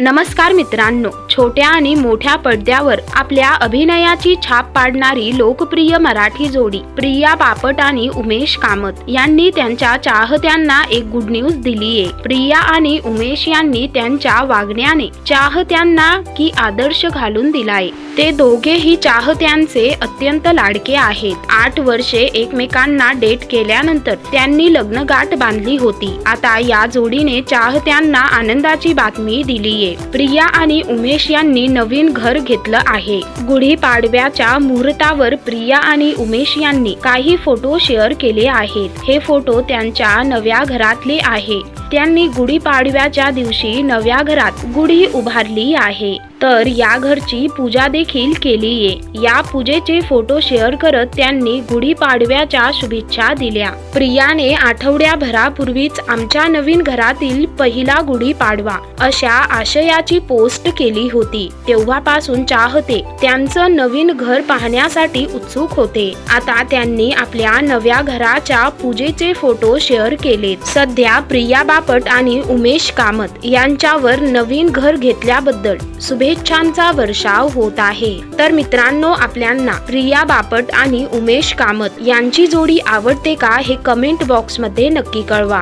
नमस्कार मित्रांनो छोट्या आणि मोठ्या पडद्यावर आपल्या अभिनयाची छाप पाडणारी लोकप्रिय मराठी जोडी प्रिया बापट आणि उमेश कामत यांनी त्यांच्या चाहत्यांना एक गुड न्यूज दिलीये. प्रिया आणि उमेश यांनी त्यांच्या वागण्याने चाहत्यांना की आदर्श घालून दिलाय. ते दोघेही चाहत्यांचे अत्यंत लाडके आहेत. आठ वर्षे एकमेकांना डेट केल्यानंतर त्यांनी लग्नगाठ बांधली होती. आता या जोडीने चाहत्यांना आनंदाची बातमी दिलीये. प्रिया आणि उमेश यांनी नवीन घर घेतलं आहे. गुढीपाडव्याच्या मुहूर्तावर प्रिया आणि उमेश यांनी काही फोटो शेअर केले आहेत. हे फोटो त्यांच्या नव्या घरातले आहे. त्यांनी गुढीपाडव्याच्या दिवशी नव्या घरात गुढी उभारली आहे. तर या घरची पूजा देखील केलीये या. पूजेचे फोटो शेअर करत त्यांनी गुढीपाडव्याच्या शुभेच्छा दिल्या. प्रियाने आठवड्याभरापूर्वीच आमच्या नवीन घरातील पहिला गुढीपाडवा अशा आशयाची पोस्ट केली होती. तेव्हापासून चाहते. त्यांचं नवीन घर पाहण्यासाठी उत्सुक होते. आता त्यांनी आपल्या नव्या घराच्या पूजेचे फोटो शेअर केले सध्या प्रिया बापट आणि उमेश कामत यांच्यावर नवीन घर घेतल्याबद्दल शुभेच्छांचा वर्षाव होत आहे. तर मित्रांनो आपल्यांना प्रिया बापट आणि उमेश कामत यांची जोडी आवडते का हे कमेंट बॉक्समध्ये नक्की कळवा.